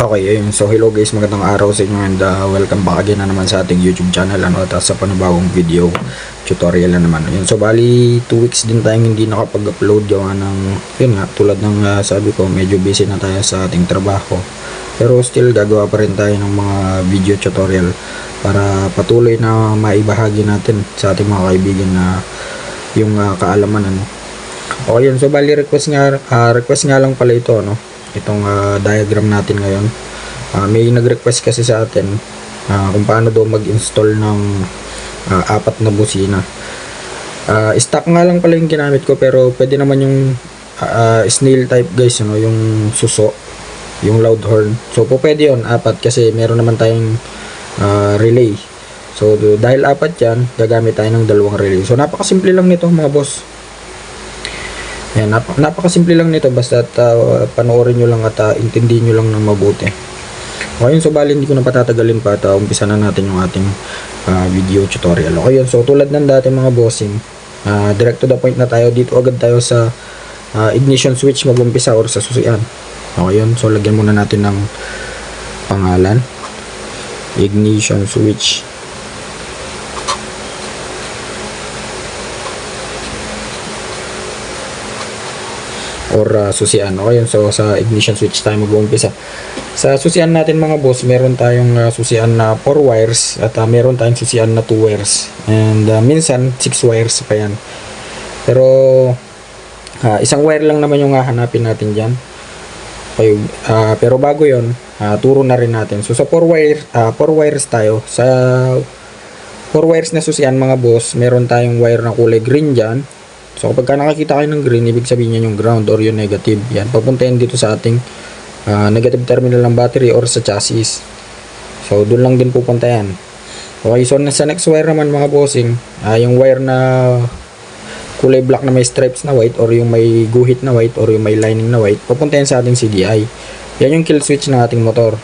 Okay, ayun. So, hello guys, magandang araw sa inyo and uh, welcome back again na naman sa ating YouTube channel ano, at sa panibagong video tutorial na naman. Ayun, so, bali 2 weeks din tayong hindi nakapag-upload gawa ng, yun nga, tulad ng uh, sabi ko, medyo busy na tayo sa ating trabaho. Pero still, gagawa pa rin tayo ng mga video tutorial para patuloy na maibahagi natin sa ating mga kaibigan na yung uh, kaalaman ano. Okay yun, so bali request nga, ah, request nga lang pala ito no itong ah, diagram natin ngayon. Ah, may nag-request kasi sa atin ah, kung paano daw mag-install ng ah, apat na busina. Ah, stock nga lang pala yung ginamit ko pero pwede naman yung ah, snail type guys, ano, yung suso, yung loud horn. So po pwede yun, apat kasi meron naman tayong ah, relay. So dahil apat yan, gagamit tayo ng dalawang relay. So napakasimple lang nito mga boss. Yan, nap- napakasimple lang nito basta uh, panoorin nyo lang at uh, intindihin nyo lang ng mabuti. Yun, so bali hindi ko na patatagalin pa at uh, umpisa na natin yung ating uh, video tutorial. Okay so tulad ng dati mga bossing, uh, direct to the point na tayo. Dito agad tayo sa uh, ignition switch mag-umpisa or sa susian. Okay yun, so lagyan muna natin ng pangalan. Ignition switch. Or uh, susian. Okay. So, sa ignition switch tayo mag-uumpisa. Sa susian natin mga boss, meron tayong uh, susian na 4 wires at uh, meron tayong susian na 2 wires. And uh, minsan, 6 wires pa yan. Pero, uh, isang wire lang naman yung hahanapin natin. Okay, uh, pero bago yon uh, turo na rin natin. So, sa 4 wire, uh, 4 wires tayo. Sa 4 wires na susian mga boss, meron tayong wire na kulay green dyan. So kapag ka nakakita kayo ng green, ibig sabihin yan yung ground or yung negative. Yan, papunta yan dito sa ating ah, negative terminal ng battery or sa chassis. So doon lang din pupunta yan. Okay, so sa next wire naman mga bossing, ah, yung wire na kulay black na may stripes na white or yung may guhit na white or yung may lining na white, papunta yan sa ating CDI. Yan yung kill switch ng ating motor.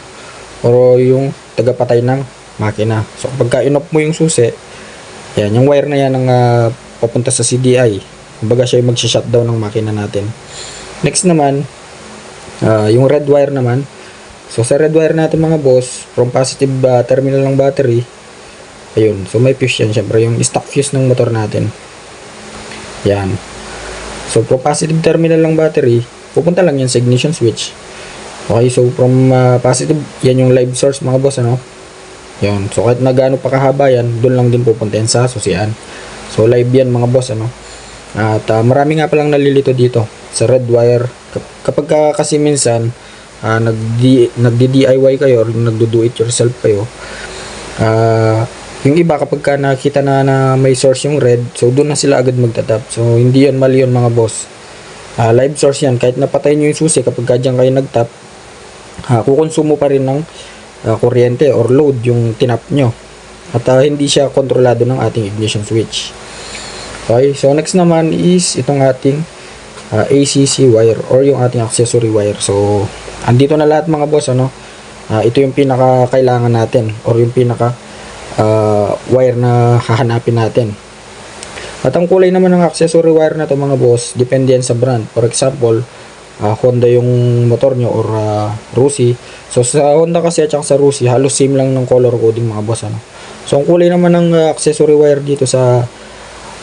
Or yung tagapatay ng makina. So kapag ka in-off mo yung susi, yan, yung wire na yan ang ah, papunta sa CDI. Kumbaga siya yung magsha-shutdown ng makina natin. Next naman, ah, yung red wire naman. So sa red wire natin mga boss, from positive ah, terminal ng battery, ayun, so may fuse yan syempre, yung stock fuse ng motor natin. Yan. So from positive terminal ng battery, pupunta lang yan sa ignition switch. Okay, so from ah, positive, yan yung live source mga boss, ano? Yan. So kahit na gaano pa kahaba yan, doon lang din pupunta yan sa susian. So live yan mga boss, ano? At ah, marami nga palang nalilito dito sa red wire. Kap- Kapag ka, kasi minsan ah, nagdi nagdi-DIY kayo or nagdo-do it yourself kayo, ah, yung iba kapag ka nakita na, na may source yung red, so doon na sila agad magtatap. So hindi yan mali yun mga boss. Ah, live source yan. Kahit napatay nyo yung susi, kapag ka dyan kayo nagtap, ah, kukonsumo pa rin ng ah, kuryente or load yung tinap nyo. At ah, hindi siya kontrolado ng ating ignition switch. Okay, so next naman is itong ating ah, ACC wire or yung ating accessory wire. So, andito na lahat mga boss, ano? Ah, ito yung pinaka kailangan natin or yung pinaka ah, wire na hahanapin natin. At ang kulay naman ng accessory wire na to mga boss, depende yan sa brand. For example, ah, Honda yung motor nyo or ah, Rusi. So sa Honda kasi at sa Rusi, halos same lang ng color coding mga boss. Ano? So ang kulay naman ng ah, accessory wire dito sa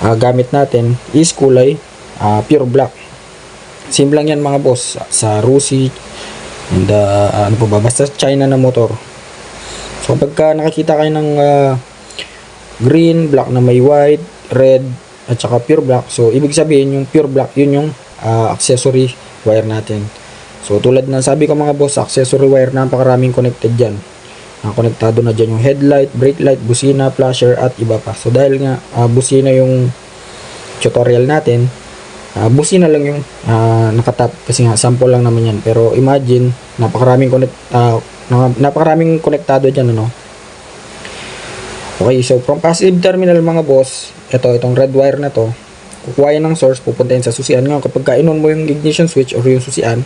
ah, gamit natin is kulay ah, pure black. Same lang yan mga boss sa Rusi and ah, ano pa ba basta China na motor. So pagka nakakita kayo ng ah, green, black na may white, red at saka pure black. So ibig sabihin yung pure black yun yung ah, accessory wire natin. So tulad ng sabi ko mga boss, accessory wire napakaraming connected diyan. Ang konektado na dyan yung headlight, brake light, busina, flasher at iba pa. So dahil nga ah, busina yung tutorial natin, ah, busina lang yung ah, nakatap kasi nga sample lang naman yan. Pero imagine, napakaraming connect na- napakaraming konektado diyan ano. Okay, so from passive terminal mga boss, ito itong red wire na to, kukuha yan ng source, pupunta yan sa susian. Ngayon, kapag kainon mo yung ignition switch or yung susian,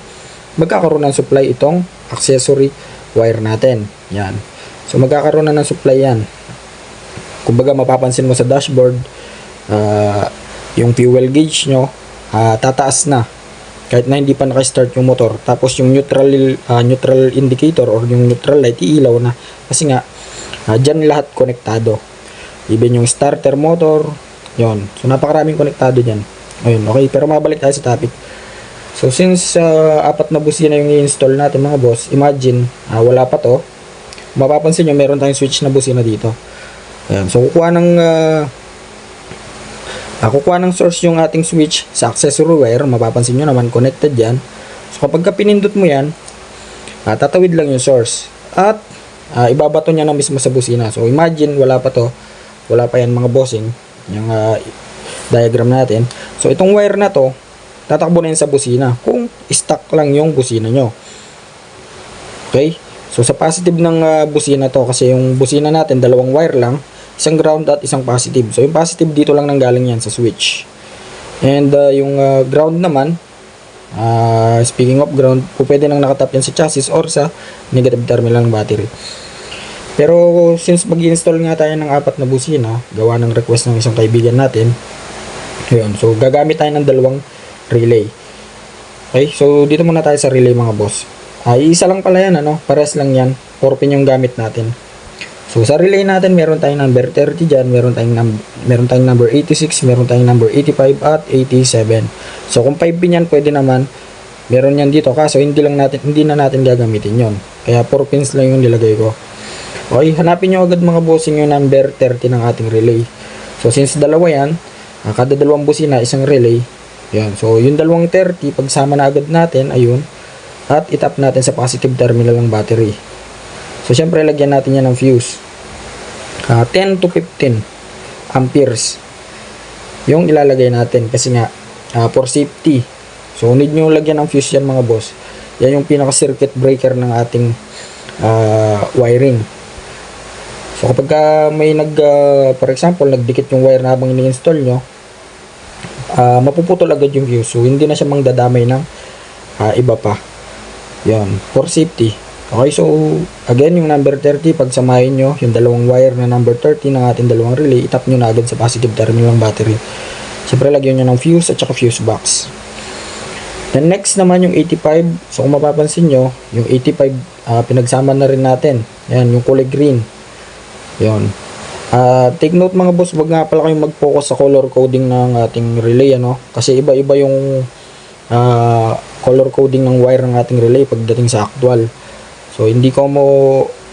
magkakaroon ng supply itong accessory wire natin. Yan. So, magkakaroon na ng supply yan. Kumbaga, mapapansin mo sa dashboard, ah, yung fuel gauge nyo, ah, tataas na. kahit na hindi pa naka-start yung motor. Tapos yung neutral ah, neutral indicator or yung neutral light iilaw na kasi nga ah, dyan lahat konektado. Even yung starter motor, yon. So napakaraming konektado diyan. Ayun, okay, pero mabalik tayo sa topic. So since ah, apat na busina yung i-install natin mga boss, imagine ah, wala pa to. Mapapansin nyo, meron tayong switch na busina dito. Ayan, so kukuha ng ah, Ah, kukuha ng source yung ating switch sa accessory wire. Mapapansin nyo naman, connected yan. So, kapag ka pinindot mo yan, ah, tatawid lang yung source. At, ah, ibabato niya na mismo sa busina. So, imagine, wala pa to. Wala pa yan mga bossing. Yung ah, diagram natin. So, itong wire na to, tatakbo na yan sa busina. Kung stuck lang yung busina nyo. Okay? So, sa positive ng ah, busina to, kasi yung busina natin, dalawang wire lang, isang ground at isang positive. So, yung positive dito lang nanggaling yan sa switch. And uh, yung uh, ground naman, uh, speaking of ground, po pwede nang nakatap yan sa chassis or sa negative terminal ng battery. Pero since mag install nga tayo ng apat na busina, gawa ng request ng isang kaibigan natin, yun, so gagamit tayo ng dalawang relay. Okay, so dito muna tayo sa relay mga boss. Ay, isa lang pala yan, ano? Pares lang yan. 4 pin yung gamit natin. So sa relay natin, meron tayong number 30 dyan, meron tayong, num- meron tayong number 86, meron tayong number 85 at 87. So kung 5 pin yan, pwede naman. Meron yan dito, kaso hindi lang natin, hindi na natin gagamitin yon. Kaya 4 pins lang yung nilagay ko. Okay, hanapin nyo agad mga bossing yung number 30 ng ating relay. So since dalawa yan, ah, kada dalawang busina, isang relay. Yan. So yung dalawang 30, pagsama na agad natin, ayun. At itap natin sa positive terminal ng battery. So, syempre, lagyan natin yan ng fuse. Ah, 10 to 15 amperes yung ilalagay natin kasi nga ah, for safety. So, need nyo lagyan ng fuse yan mga boss. Yan yung pinaka circuit breaker ng ating ah, wiring. So, kapag ka may nag, ah, for example, nagdikit yung wire na habang ini-install nyo, ah, mapuputol agad yung fuse. So, hindi na siya mangdadamay ng ah, iba pa. Yan, for safety. Okay, so again, yung number 30, pagsamahin nyo yung dalawang wire na number 30 ng ating dalawang relay, itap nyo na agad sa positive terminal ng battery. Siyempre, lagyan nyo ng fuse at saka fuse box. Then next naman yung 85. So kung mapapansin nyo, yung 85 ah, pinagsama na rin natin. Yan, yung kulay green. Yan. Ah, take note mga boss, wag nga pala kayong mag-focus sa color coding ng ating relay ano kasi iba-iba yung ah, color coding ng wire ng ating relay pagdating sa actual. So hindi ko mo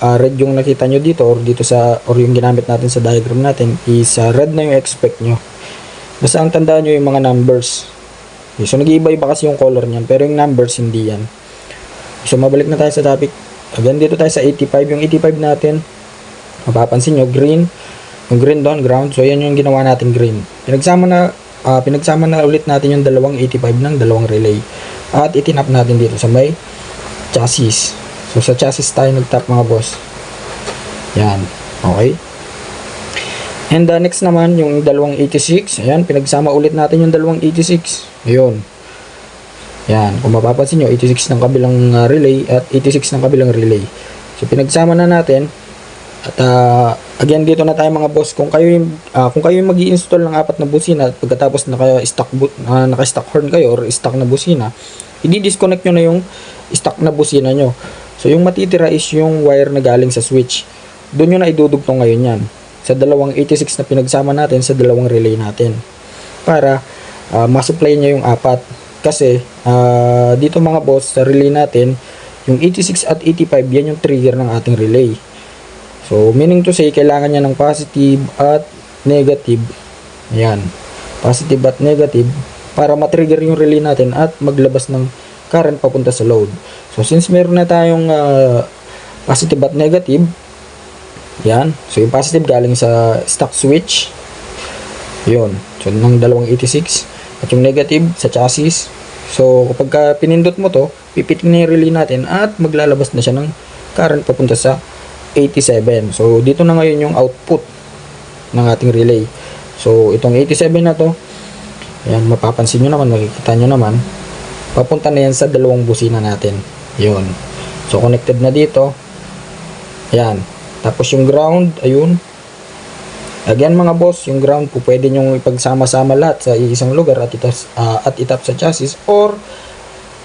ah, red yung nakita nyo dito or dito sa or yung ginamit natin sa diagram natin is ah, red na yung expect nyo. Basta ang tandaan nyo yung mga numbers. Okay, so nag-iiba-iba kasi yung color niyan pero yung numbers hindi yan. So mabalik na tayo sa topic. Again dito tayo sa 85. Yung 85 natin mapapansin nyo green yung green doon ground so yan yung ginawa natin green pinagsama na ah, pinagsama na ulit natin yung dalawang 85 ng dalawang relay at itinap natin dito sa may chassis so sa chassis tayo nagtap mga boss. Yan. Okay. And the next naman yung dalawang 86 ayan pinagsama ulit natin yung dalawang 86 ayun. Yan. Kung mapapansin nyo 86 ng kabilang ah, relay at 86 ng kabilang relay. So pinagsama na natin. At ah, again dito na tayo mga boss. Kung kayo yung ah, kung kayo yung magi-install ng apat na busina at pagkatapos naka-stock bu- ah, naka-stock horn kayo or stock na busina, i-disconnect nyo na yung stock na busina nyo. So yung matitira is yung wire na galing sa switch. Doon nyo na idudugtong ngayon yan. Sa dalawang 86 na pinagsama natin sa dalawang relay natin. Para ah, masupply niya yung apat. Kasi ah, dito mga boss sa relay natin, yung 86 at 85 yan yung trigger ng ating relay. So, meaning to say, kailangan niya ng positive at negative. Ayan. Positive at negative para matrigger yung relay natin at maglabas ng current papunta sa load. So, since meron na tayong ah, positive at negative, yan. So, yung positive galing sa stock switch. Yun. So, ng dalawang 86. At yung negative sa chassis. So, kapag ka pinindot mo to, pipitin na yung relay natin at maglalabas na siya ng current papunta sa 87. So, dito na ngayon yung output ng ating relay. So, itong 87 na to, ayan, mapapansin nyo naman, makikita nyo naman, papunta na yan sa dalawang busina natin. Yun. So, connected na dito. Ayan. Tapos yung ground, ayun. Again mga boss, yung ground po pwede nyong ipagsama-sama lahat sa isang lugar at, itas, ah, at itap sa chassis or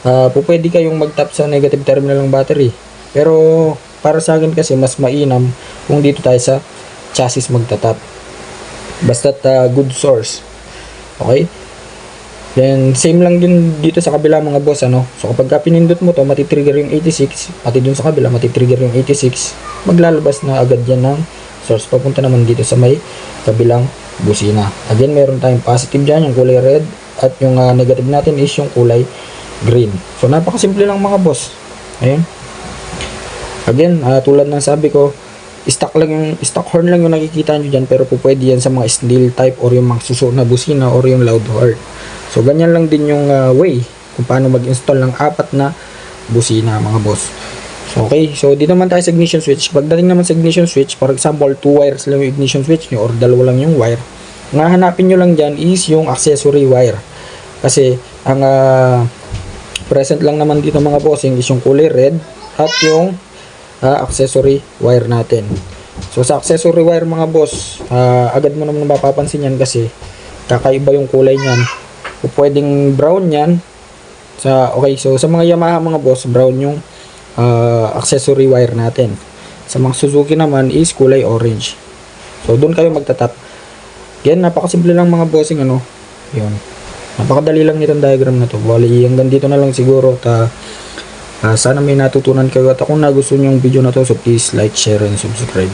ah po pwede kayong mag-tap sa negative terminal ng battery. Pero para sa akin kasi mas mainam kung dito tayo sa chassis magtatap. Basta't ah, good source. Okay? Then same lang din dito sa kabila mga boss ano. So kapag ka pinindot mo to matitrigger yung 86, pati dun sa kabila matitrigger yung 86, maglalabas na agad yan ng source papunta naman dito sa may kabilang busina. Again, meron tayong positive dyan, yung kulay red at yung ah, negative natin is yung kulay green. So napakasimple lang mga boss. Ayun. Again, ah, tulad ng sabi ko, stock lang yung stock horn lang yung nakikita nyo dyan pero po yan sa mga steel type or yung mga suso na busina or yung loud horn. So ganyan lang din yung ah, way kung paano mag-install ng apat na busina mga boss. So, okay, so dito naman tayo sa ignition switch. Pagdating naman sa ignition switch, for example, two wires lang yung ignition switch nyo or dalawa lang yung wire. Ang hahanapin nyo lang dyan is yung accessory wire. Kasi ang ah, present lang naman dito mga bossing is yung kulay red at yung ah, accessory wire natin. So sa accessory wire mga boss, ah, agad mo naman mapapansin yan kasi kakaiba yung kulay niyan. O pwedeng brown yan. Sa okay, so sa mga Yamaha mga boss, brown yung ah, accessory wire natin. Sa mga Suzuki naman is kulay orange. So doon kayo magtatap. Yan, napakasimple lang mga bossing ano. Yun. Napakadali lang nitong diagram na to. Bali, hanggang dito na lang siguro. Ta, ah, sana may natutunan kayo. At kung nagustuhan yung video na to, so please like, share, and subscribe.